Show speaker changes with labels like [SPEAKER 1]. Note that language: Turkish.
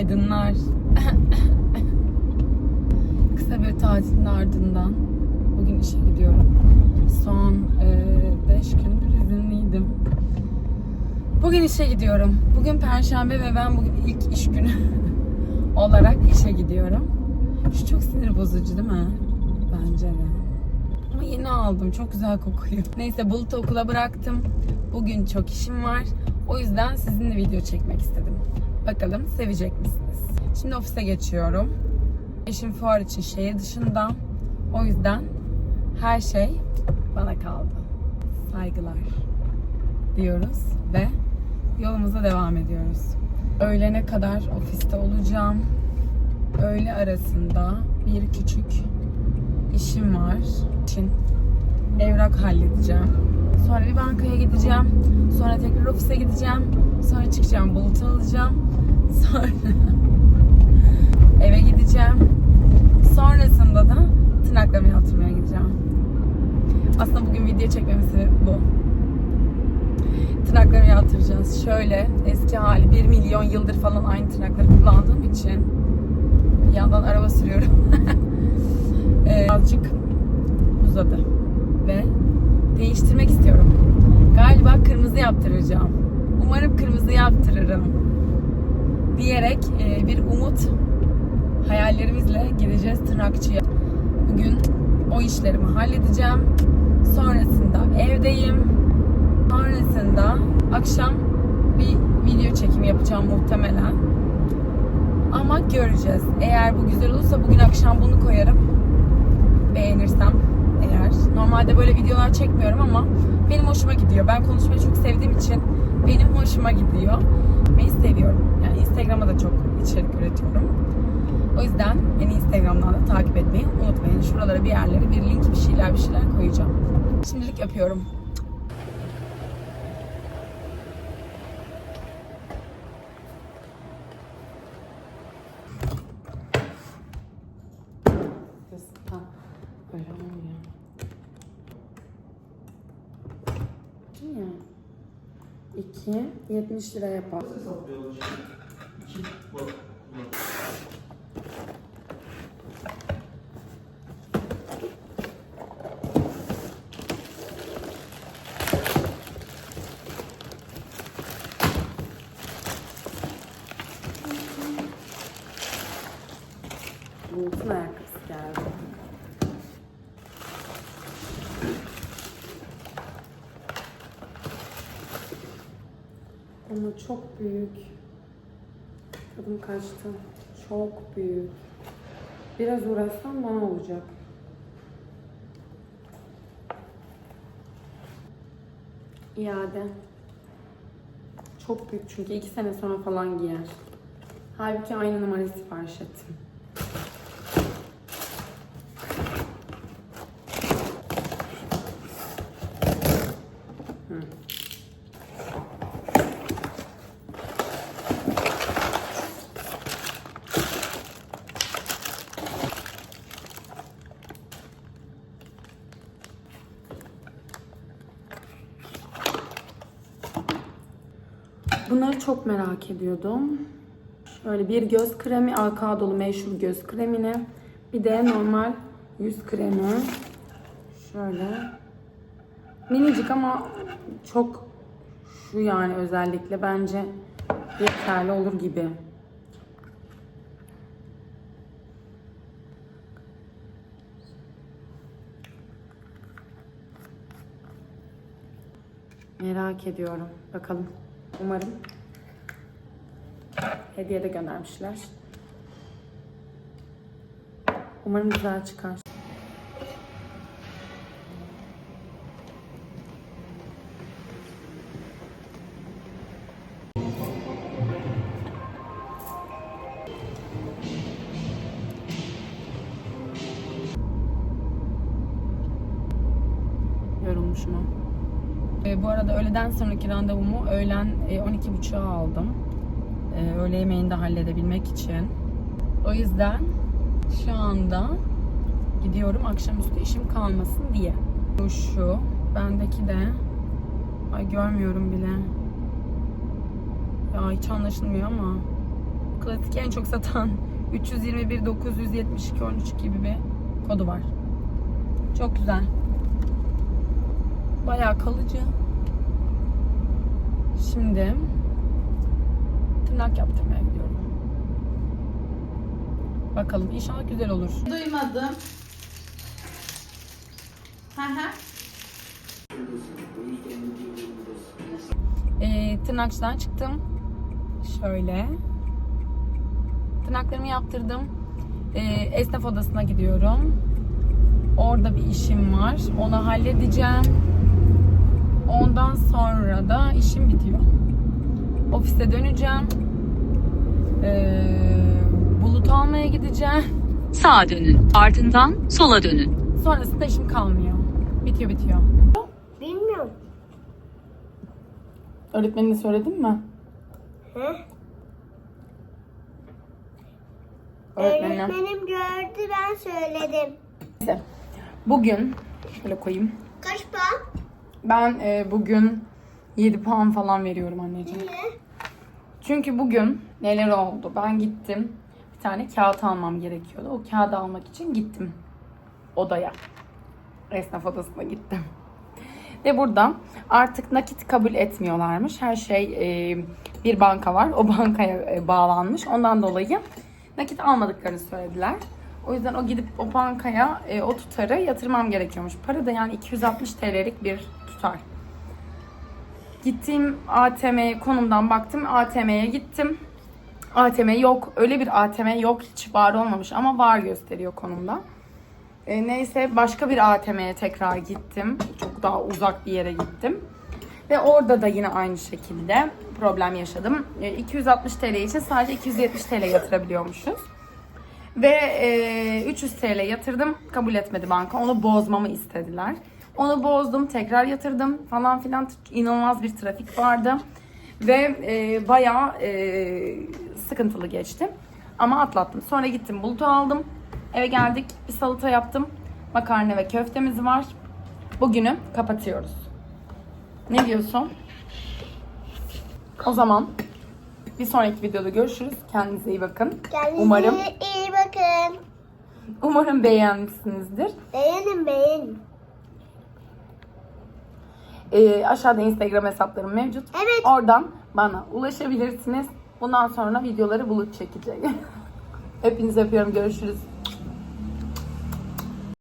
[SPEAKER 1] Günaydınlar. Kısa bir tatilin ardından bugün işe gidiyorum. Son 5 gündür izinliydim. Bugün işe gidiyorum. Bugün perşembe ve ben bugün ilk iş günü olarak işe gidiyorum. Şu çok sinir bozucu değil mi? Bence de. Ama yeni aldım. Çok güzel kokuyor. Neyse Bulut'u okula bıraktım. Bugün çok işim var. O yüzden sizinle video çekmek istedim. Bakalım sevecek misiniz? Şimdi ofise geçiyorum. Eşim fuar için şehir dışında. O yüzden her şey bana kaldı. Saygılar diyoruz ve yolumuza devam ediyoruz. Öğlene kadar ofiste olacağım. Öğle arasında bir küçük işim var. için evrak halledeceğim. Sonra bir bankaya gideceğim. Sonra tekrar ofise gideceğim. Sonra çıkacağım bulutu alacağım. Sonra eve gideceğim. Sonrasında da tırnaklarımı yaptırmaya gideceğim. Aslında bugün video çekmemin sebebi bu. Tırnaklarımı yaptıracağız. Şöyle eski hali 1 milyon yıldır falan aynı tırnakları kullandığım için bir yandan araba sürüyorum. Ee, Birazcık uzadı ve değiştirmek istiyorum. Galiba kırmızı yaptıracağım. Umarım kırmızı yaptırırım. Diyerek e, bir umut hayallerimizle gideceğiz tırnakçıya. Bugün o işlerimi halledeceğim. Sonrasında evdeyim. Sonrasında akşam bir video çekimi yapacağım muhtemelen. Ama göreceğiz. Eğer bu güzel olursa bugün akşam bunu koyarım. Beğenirsem eğer. Normalde böyle videolar çekmiyorum ama benim hoşuma gidiyor. Ben konuşmayı çok sevdiğim için benim hoşuma gidiyor. Ben seviyorum. Yani Instagram'a da çok içerik üretiyorum. O yüzden beni Instagram'dan da takip etmeyi unutmayın. Şuralara bir yerlere bir link bir şeyler bir şeyler koyacağım. Şimdilik öpüyorum. Ha, öyle olmuyor. Ya. 2, 70 lira yapar. Bulut'un ayakkabısı Ama çok büyük. Tadım kaçtı. Çok büyük. Biraz uğraşsam bana olacak. İade. Çok büyük çünkü iki sene sonra falan giyer. Halbuki aynı numarayı sipariş ettim. Bunları çok merak ediyordum. Şöyle bir göz kremi, alka dolu meşhur göz kremini. Bir de normal yüz kremi. Şöyle. Minicik ama çok şu yani özellikle bence yeterli olur gibi. Merak ediyorum. Bakalım. Umarım hediye de göndermişler. Umarım güzel çıkar. E, bu arada öğleden sonraki randevumu öğlen e, 12.30'a aldım. E, öğle yemeğini de halledebilmek için. O yüzden şu anda gidiyorum akşamüstü işim kalmasın diye. Bu şu. Bendeki de ay görmüyorum bile. Ya hiç anlaşılmıyor ama klasik en çok satan 321 972 13 gibi bir kodu var. Çok güzel. Bayağı kalıcı. Şimdi tırnak yaptırmaya gidiyorum. Bakalım inşallah güzel olur.
[SPEAKER 2] Duymadım. Hı hı.
[SPEAKER 1] Ee, tırnakçıdan çıktım. Şöyle. Tırnaklarımı yaptırdım. Ee, esnaf odasına gidiyorum. Orada bir işim var. Onu halledeceğim. Ondan sonra da işim bitiyor. Ofise döneceğim. Ee, bulut almaya gideceğim.
[SPEAKER 3] Sağa dönün. Ardından sola dönün.
[SPEAKER 1] Sonrasında işim kalmıyor. Bitiyor bitiyor.
[SPEAKER 4] Bilmiyorum.
[SPEAKER 1] Öğretmenine söyledin mi?
[SPEAKER 4] He?
[SPEAKER 1] Öğretmenine.
[SPEAKER 4] Öğretmenim gördü ben söyledim.
[SPEAKER 1] Neyse. Bugün şöyle koyayım.
[SPEAKER 4] Kaç puan?
[SPEAKER 1] Ben e, bugün 7 puan falan veriyorum anneciğim.
[SPEAKER 4] Niye?
[SPEAKER 1] Çünkü bugün neler oldu? Ben gittim. Bir tane kağıt almam gerekiyordu. O kağıdı almak için gittim odaya. Esnaf odasına gittim. Ve burada artık nakit kabul etmiyorlarmış. Her şey e, bir banka var. O bankaya e, bağlanmış. Ondan dolayı nakit almadıklarını söylediler. O yüzden o gidip o bankaya e, o tutarı yatırmam gerekiyormuş. Para da yani 260 TL'lik bir tutar. Gittiğim ATM konumdan baktım. ATM'ye gittim. ATM yok. Öyle bir ATM yok. Hiç var olmamış ama var gösteriyor konumda. E, neyse başka bir ATM'ye tekrar gittim. Çok daha uzak bir yere gittim. Ve orada da yine aynı şekilde problem yaşadım. E, 260 TL için sadece 270 TL yatırabiliyormuşuz. Ve e, 300 TL yatırdım. Kabul etmedi banka. Onu bozmamı istediler. Onu bozdum. Tekrar yatırdım falan filan. inanılmaz bir trafik vardı. Ve e, bayağı e, sıkıntılı geçti. Ama atlattım. Sonra gittim bulutu aldım. Eve geldik. Bir salata yaptım. Makarna ve köftemiz var. Bugünü kapatıyoruz. Ne diyorsun? O zaman bir sonraki videoda görüşürüz. Kendinize iyi bakın.
[SPEAKER 4] Kendinize
[SPEAKER 1] Umarım
[SPEAKER 4] iyi bakın.
[SPEAKER 1] umarım beğenmişsinizdir.
[SPEAKER 4] Beğenin beğenin.
[SPEAKER 1] Ee, aşağıda Instagram hesaplarım mevcut.
[SPEAKER 4] Evet.
[SPEAKER 1] Oradan bana ulaşabilirsiniz. Bundan sonra videoları bulut çekecek. Hepinizi öpüyorum. Görüşürüz.